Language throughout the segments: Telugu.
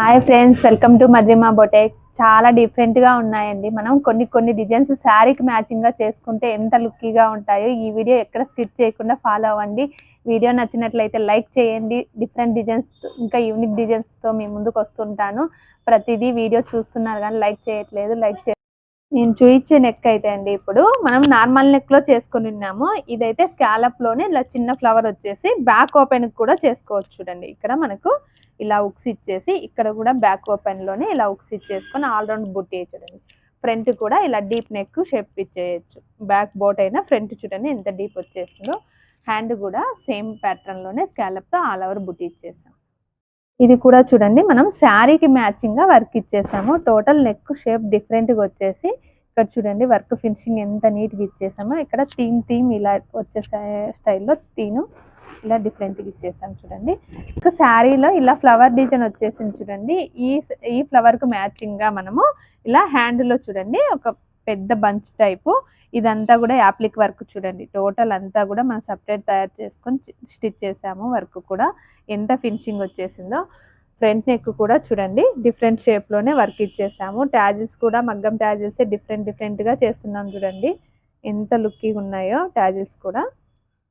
Hi friends welcome to Madhyama boutique చాలా డిఫరెంట్గా ఉన్నాయండి. మనం కొన్ని కొన్ని డిజైన్స్ శారీకి మ్యాచింగ్గా చేసుకుంటే ఎంత లుక్కీగా ఉంటాయో ఈ వీడియో ఎక్కడ స్కిప్ చేయకుండా ఫాలో అవ్వండి. వీడియో నచ్చినట్లయితే లైక్ చేయండి. డిఫరెంట్ డిజైన్స్ ఇంకా యూనిక్ డిజైన్స్తో మీ ముందుకు వస్తుంటాను. ప్రతిదీ వీడియో చూస్తున్నారు కానీ లైక్ చేయట్లేదు. లైక్ చే నేను చూయించే నెక్ అయితే అండి ఇప్పుడు. మనం నార్మల్ నెక్లో చేసుకుని ఉన్నాము. ఇదైతే స్కాలప్లోనే ఇలా చిన్న ఫ్లవర్ వచ్చేసి బ్యాక్ ఓపెన్ కూడా చేసుకోవచ్చు చూడండి. ఇక్కడ మనకు ఇలా ఉక్స్ ఇచ్చేసి ఇక్కడ కూడా బ్యాక్ ఓపెన్లోనే ఇలా ఉక్స్ ఇచ్చేసుకొని ఆల్ రౌండ్ బుట్టి చూడండి ఫ్రంట్ కూడా ఇలా డీప్ నెక్ షేప్ ఇచ్చేయచ్చు. బ్యాక్ బోట్ అయినా ఫ్రంట్ చూడండి ఎంత డీప్ వచ్చేసిందో హ్యాండ్ కూడా సేమ్ ప్యాటర్న్లోనే స్కాలప్తో ఆల్ ఓవర్ బుట్టి ఇచ్చేసాం. ఇది కూడా చూడండి. మనం శారీకి మ్యాచింగ్గా వర్క్ ఇచ్చేసాము. టోటల్ నెక్ షేప్ డిఫరెంట్గా వచ్చేసి ఇక్కడ చూడండి వర్క్ ఫినిషింగ్ ఎంత నీట్గా ఇచ్చేసామో. ఇక్కడ థీమ్ థీమ్ ఇలా వచ్చే స్టైల్లో తీను ఇలా డిఫరెంట్గా ఇచ్చేసాం చూడండి. ఇంకా శారీలో ఇలా ఫ్లవర్ డిజైన్ వచ్చేసింది చూడండి. ఈ ఈ ఫ్లవర్కు మ్యాచింగ్గా మనము ఇలా హ్యాండ్లో చూడండి ఒక పెద్ద బంచ్ టైపు. ఇదంతా కూడా యాప్లిక్ వర్క్ చూడండి. టోటల్ అంతా కూడా మనం సపరేట్ తయారు చేసుకొని స్టిచ్ చేసాము వర్క్ కూడా. ఎంత ఫినిషింగ్ వచ్చేసిందో. ఫ్రంట్ నెక్ కూడా చూడండి డిఫరెంట్ షేప్లోనే వర్క్ ఇచ్చేసాము. ట్యాజిల్స్ కూడా మగ్గం ట్యాజిల్స్ డిఫరెంట్ డిఫరెంట్గా చేస్తున్నాం చూడండి. ఎంత లుక్కీగా ఉన్నాయో ట్యాజిల్స్ కూడా.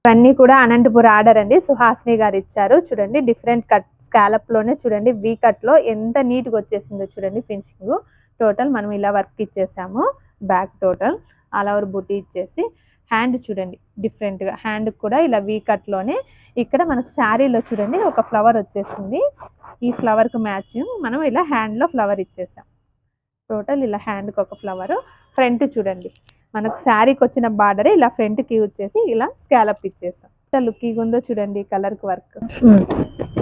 ఇవన్నీ కూడా అనంతపుర ఆర్డర్ అండి. సుహాసిని గారు ఇచ్చారు చూడండి డిఫరెంట్ కట్ స్కాలప్లోనే చూడండి వీ కట్లో ఎంత నీట్గా వచ్చేసిందో చూడండి ఫినిషింగ్ టోటల్ మనం ఇలా వర్క్ ఇచ్చేసాము బ్యాక్ టోటల్ ఆల్ ఓవర్ బుట్టి ఇచ్చేసి హ్యాండ్ చూడండి డిఫరెంట్గా హ్యాండ్ కూడా ఇలా వీ కట్లోనే ఇక్కడ మనకు శారీలో చూడండి ఒక ఫ్లవర్ వచ్చేసింది. ఈ ఫ్లవర్కి మ్యాచింగ్ మనం ఇలా హ్యాండ్లో ఫ్లవర్ ఇచ్చేసాం. టోటల్ ఇలా హ్యాండ్కి ఒక ఫ్లవర్ ఫ్రంట్ చూడండి. మనకు శారీకి వచ్చిన బార్డర్ ఇలా ఫ్రంట్కి యూజ్ చేసి ఇలా స్కాలప్ ఇచ్చేసాం. ఎంత లుక్కీగా ఉందో చూడండి కలర్కి వర్క్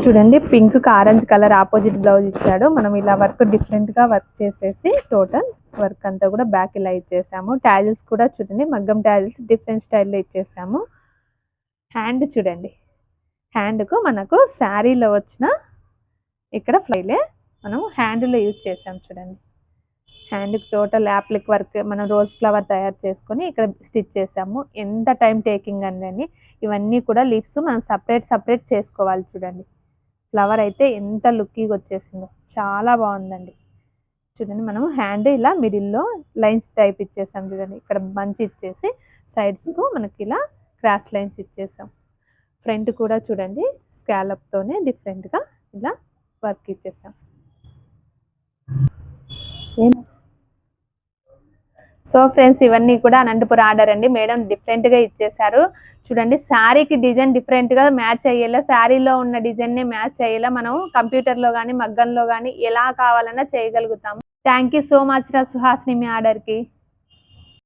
చూడండి pink orange colour opposite blouse ఇచ్చాడు. మనం ఇలా వర్క్ డిఫరెంట్గా వర్క్ చేసేసి టోటల్ వర్క్ అంతా కూడా బ్యాక్ ఇలా ఇచ్చేసాము. ట్యాజిల్స్ కూడా చూడండి మగ్గం ట్యాజిల్స్ డిఫరెంట్ స్టైల్లో ఇచ్చేసాము. హ్యాండ్ చూడండి. హ్యాండ్కు మనకు శారీలో వచ్చిన ఇక్కడ ఫ్లైలే మనం హ్యాండ్లో యూజ్ చేసాం చూడండి. హ్యాండ్కి టోటల్ యాప్లిక్ వర్క్ మనం రోజ్ ఫ్లవర్ తయారు చేసుకొని ఇక్కడ స్టిచ్ చేసాము. ఎంత టైం టేకింగ్ అండి ఇవన్నీ కూడా లీవ్స్ మనం సపరేట్ సపరేట్ చేసుకోవాలి చూడండి. ఫ్లవర్ అయితే ఎంత లుక్కీగా వచ్చేసిందో. చాలా బాగుందండి. చూడండి మనం హ్యాండ్ ఇలా మిడిల్లో లైన్స్ టైప్ ఇచ్చేసాం చూడండి. ఇక్కడ బంచ్ ఇచ్చేసి సైడ్స్కు మనకి ఇలా క్రాస్ లైన్స్ ఇచ్చేసాం. ఫ్రంట్ కూడా చూడండి స్కాలప్తోనే డిఫరెంట్గా ఇలా వర్క్ ఇచ్చేసాం. సో ఫ్రెండ్స్ ఇవన్నీ కూడా అనంతపురం ఆర్డర్ అండి. మేడం డిఫరెంట్గా ఇచ్చేసారు. చూడండి శారీకి డిజైన్ డిఫరెంట్గా మ్యాచ్ అయ్యేలా శారీలో ఉన్న డిజైన్నే మ్యాచ్ అయ్యేలా మనం కంప్యూటర్లో కానీ మగ్గంలో కానీ ఎలా కావాలన్నా చేయగలుగుతాము. థ్యాంక్ యూ సో మచ్ రా సుహాసిని మీ ఆర్డర్కి.